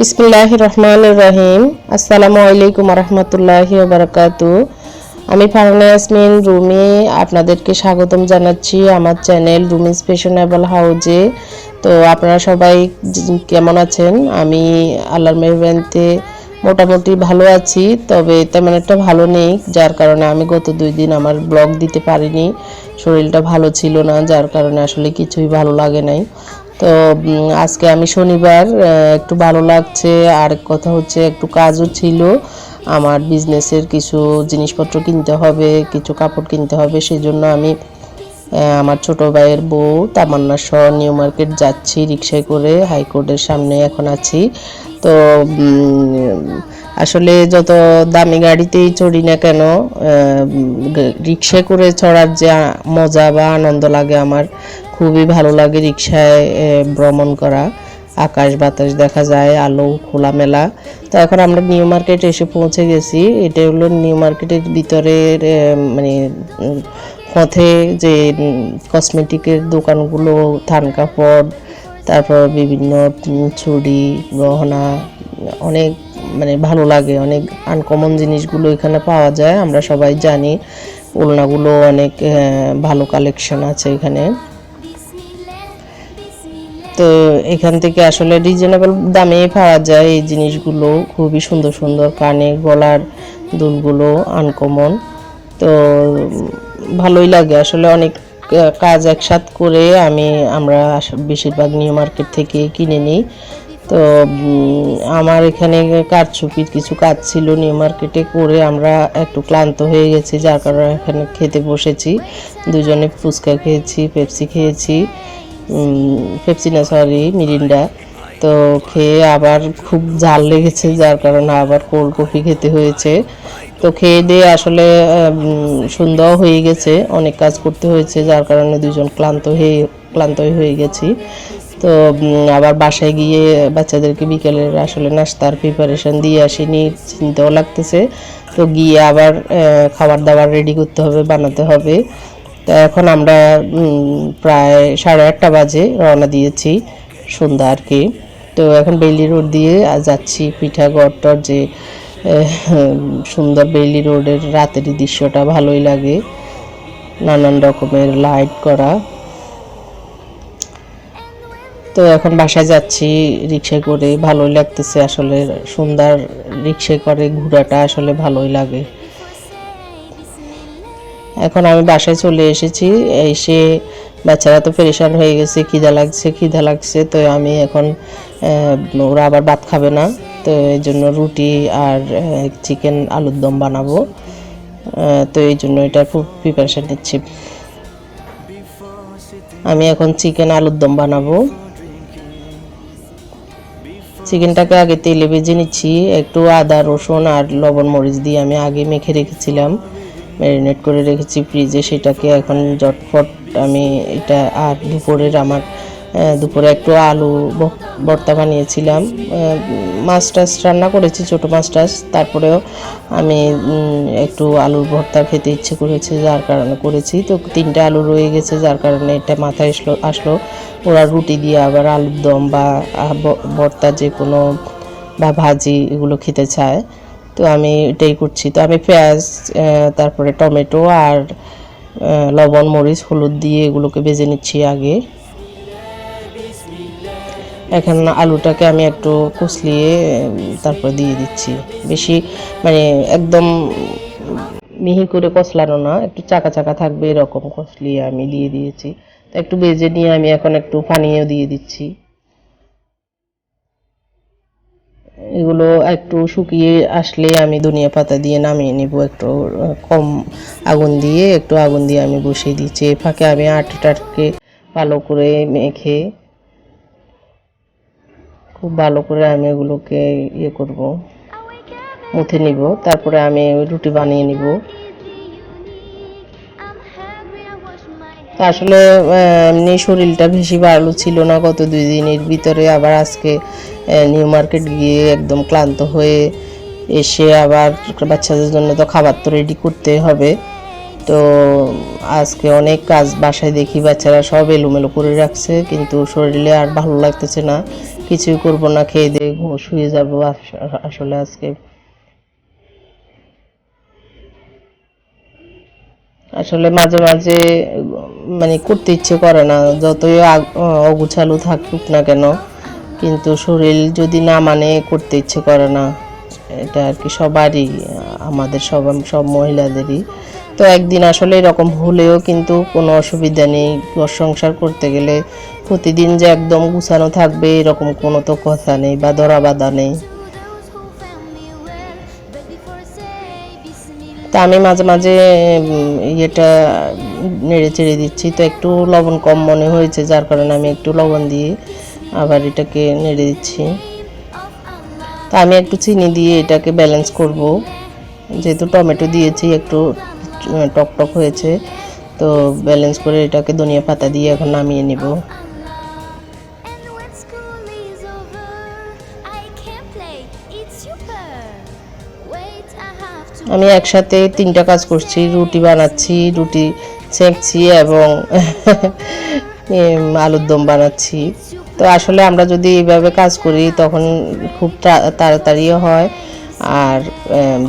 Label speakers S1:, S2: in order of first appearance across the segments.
S1: বিসমিল্লাহ রহমান রহিম আসসালামু আলাইকুম রহমতুল্লাহি বারাকাতু আমি ফারহানা ইয়াসমিন, রুমি, আপনাদেরকে স্বাগতম জানাচ্ছি আমার চ্যানেল রুমিস ফ্যাশনেবল হাউজে। তো আপনারা সবাই কেমন আছেন? আমি আল্লাহর মেহরবানিতে মোটামুটি ভালো আছি, তবে তেমন একটা ভালো নেই, যার কারণে আমি গত দুই দিন আমার ব্লগ দিতে পারিনি। শরীরটা ভালো ছিল না, যার কারণে আসলে কিছুই ভালো লাগে নাই। তো আজকে আমি শনিবার একটু ভালো লাগছে, আর কথা হচ্ছে একটু কাজও ছিল। আমার বিজনেসের কিছু জিনিসপত্র কিনতে হবে, কিছু কাপড় কিনতে হবে সেই জন্য আমি আমার ছোট ভাইয়ের বউ তামান্না সহ নিউ মার্কেট যাচ্ছি রিক্সায় করে হাইকোর্টের সামনে এখন আছি। তো আসলে যত দামি গাড়িতেই চড়ি না কেন রিক্সায় করে চড়ার যে মজা বা আনন্দ লাগে আমার খুবই ভালো লাগে রিক্সায় ভ্রমণ করা। আকাশ বাতাস দেখা যায়, আলো খোলামেলা। তো এখন আমরা নিউ মার্কেট এসে পৌঁছে গেছি। এটা হলো নিউ মার্কেটের ভিতরের মানে পথে যে কসমেটিকের দোকানগুলো, থান কাপড়, তারপর বিভিন্ন চুড়ি, গহনা, অনেক মানে ভালো লাগে। অনেক আনকমন জিনিসগুলো এখানে পাওয়া যায়, আমরা সবাই জানি। ওলনাগুলো অনেক ভালো কালেকশন আছে এখানে। তো এখান থেকে আসলে রিজনেবল দামে পাওয়া যায় এই জিনিসগুলো, খুবই সুন্দর সুন্দর কানে গলার দুলগুলো আনকমন তো ভালোই লাগে, আসলে অনেক কাজ একসাথ করে আমি, আমরা বেশিরভাগ নিউ মার্কেট থেকে কিনে নিই। তো আমার এখানে কারচুপির কিছু কাজ ছিল নিউ মার্কেটে করে আমরা একটু ক্লান্ত হয়ে গেছি, যার কারণে এখানে খেতে বসেছি। দুজনে ফুচকা খেয়েছি পেপসি খেয়েছি। Pepsi sorry, Mirinda. তো খেয়ে আবার খুব ঝাল লেগেছে, যার কারণে আবার কোল্ড কফি খেতে হয়েছে। তো খেয়ে দিয়ে আসলে সন্ধ্যাও হয়ে গেছে, অনেক কাজ করতে হয়েছে, যার কারণে দুজন ক্লান্ত হয়ে ক্লান্ত হয়ে গেছি। তো আবার বাসায় গিয়ে বাচ্চাদেরকে বিকেলের আসলে নাস্তার প্রিপারেশন দিয়ে আসিনি, চিন্তাও লাগতেছে। তো গিয়ে আবার খাবার দাবার রেডি করতে হবে, বানাতে হবে। তো এখন আমরা প্রায় সাড়ে আটটা বাজে রওনা দিয়েছি সন্ধ্যা আর কি। তো এখন বেইলি রোড দিয়ে যাচ্ছি পিঠাগড় টর যে সুন্দর বেইলি রোডের রাতের দৃশ্যটা, ভালোই লাগে। নানান রকমের লাইট করা। তো এখন বাসায় যাচ্ছি রিক্সায় করে। ভালোই লাগতেছে আসলে সুন্দর রিক্সায় করে ঘোরাটা আসলে ভালোই লাগে। এখন আমি বাসায় চলে এসেছি, এসে বাচ্চারা তো পরেশান হয়ে গেছে, খিদা লাগছে খিদা লাগছে, তো আমি এখন ওরা আবার ভাত খাবে না, তো এই জন্য রুটি আর চিকেন আলুর দম বানাবো তো এই জন্য এটার প্রিপারেশান নিচ্ছি। আমি এখন চিকেন আলুর দম বানাবো। চিকেনটাকে আগে তেলে ভেজে নিচ্ছি, একটু আদা, রসুন আর লবণ, মরিচ দিয়ে আমি আগে মেখে রেখেছিলাম। ম্যারিনেট করে রেখেছি ফ্রিজে সেটাকে এখন জটফট আমি এটা আর দুপুরের আমার দুপুরে একটু আলু ভর্তা বানিয়েছিলাম। মাছ টাছ রান্না করেছি, ছোটো মাছ টাছ। তারপরেও আমি একটু আলুর ভর্তা খেতে ইচ্ছে করেছে, যার কারণে করেছি। তো তিনটা আলু রয়ে গেছে, যার কারণে এটা মাথায় আসলো আসলো। ওরা রুটি দিয়ে আবার আলুর দম বা ভর্তা যে কোনো বা ভাজি এগুলো খেতে চায়। তো আমি এটাই করছি। তো আমি পেঁয়াজ তারপরে টমেটো আর লবণ, মরিচ, হলুদ দিয়ে এগুলোকে বেজে নিচ্ছি আগে। এখন আলুটাকে আমি একটু কুচলিয়ে তারপর দিয়ে দিচ্ছি। বেশি মানে একদম মিহি করে কচলানো না, একটু চাকা চাকা থাকবে এরকম কচলিয়ে আমি দিয়ে দিয়েছি। একটু বেজে নিয়ে আমি এখন একটু পানিও দিয়ে দিচ্ছি। এগুলো একটু শুকিয়ে আসলে আমি ধনিয়া পাতা দিয়ে নামিয়ে নিব, একটু কম আগুন দিয়ে, একটু আগুন দিয়ে আমি বসিয়ে দিচ্ছি। ফাঁকে আমি আটাটাকে ভালো করে মেখে, খুব ভালো করে আমি এগুলোকে ইয়ে করব, মুথে নিব। তারপরে আমি রুটি বানিয়ে নিব। আসলে এমনি শরীরটা বেশি ভালো ছিল না গত দুই দিনের ভিতরে। আবার আজকে নিউ মার্কেট গিয়ে একদম ক্লান্ত হয়ে এসে আবার বাচ্চাদের জন্য তো খাবার তো রেডি করতে হবে। তো আজকে অনেক কাজ বাসায় দেখি বাচ্চারা সব এলোমেলো করে রাখছে, কিন্তু শরীরে আর ভালো লাগতেছে না। কিছুই করব না, খেয়ে দিয়ে শুয়ে যাব। আসলে আজকে আসলে মাঝে মাঝে মানে করতে ইচ্ছে করে না। যতই অগুছালো থাকুক না কেন, কিন্তু শরীর যদি না মানে করতে ইচ্ছে করে না, এটা আর কি সবারই, আমাদের সব সব মহিলাদেরই। তো একদিন আসলে এরকম হলেও কিন্তু কোনো অসুবিধা নেই। ঘর সংসার করতে গেলে প্রতিদিন যে একদম গুছানো থাকবে, এরকম কোনো তো কথা নেই বা ধরা বাধা নেই। তা আমি মাঝে মাঝে ইয়েটা নেড়ে চেড়ে দিচ্ছি। তো একটু লবণ কম মনে হয়েছে, যার কারণে আমি একটু লবণ দিয়ে আবার এটাকে নেড়ে দিচ্ছি। তা আমি একটু চিনি দিয়ে এটাকে ব্যালেন্স করব। যেহেতু টমেটো দিয়েছি, একটু টক টক হয়েছে, তো ব্যালেন্স করে এটাকে ধনিয়া পাতা দিয়ে এখন নামিয়ে নিব। আমি একসাথে তিনটা কাজ করছি, রুটি বানাচ্ছি, রুটি ছেঁকছি এবং আলুর দম বানাচ্ছি। তো আসলে আমরা যদি এইভাবে কাজ করি, তখন খুব তাড়াতাড়িও হয় আর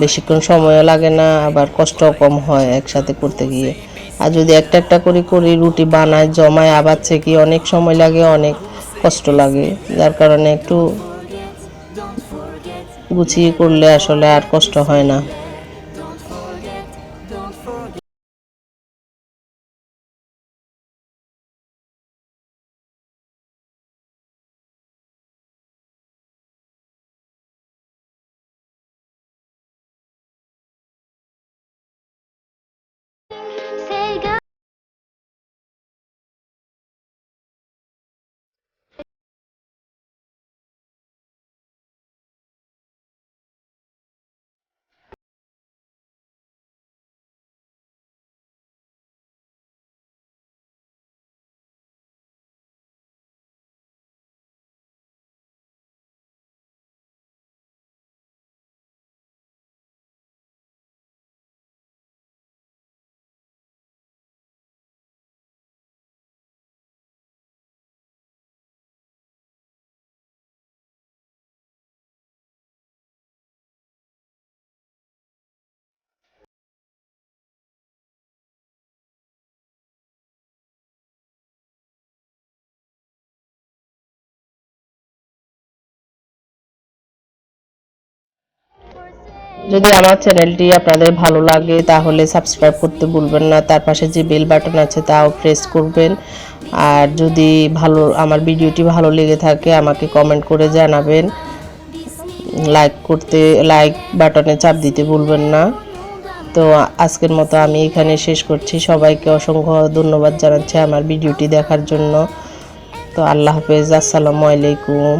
S1: বেশিক্ষণ সময়ও লাগে না, আবার কষ্টও কম হয় একসাথে করতে গিয়ে। আর যদি একটা একটা করে করি, রুটি বানায় জমায় আবার কি অনেক সময় লাগে, অনেক কষ্ট লাগে। যার কারণে একটু গুছিয়ে করলে আসলে আর কষ্ট হয় না। যদি আমার চ্যানেলটি আপনাদের ভালো লাগে, তাহলে সাবস্ক্রাইব করতে ভুলবেন না। তার পাশে যে বেল বাটন আছে, তাও প্রেস করবেন। আর যদি ভালো, আমার ভিডিওটি ভালো লেগে থাকে, আমাকে কমেন্ট করে জানাবেন। লাইক করতে, লাইক বাটনে চাপ দিতে ভুলবেন না। তো আজকের মতো আমি এখানে শেষ করছি। সবাইকে অসংখ্য ধন্যবাদ জানাচ্ছি আমার ভিডিওটি দেখার জন্য। তো আল্লাহ হাফেজ, আসসালামু আলাইকুম।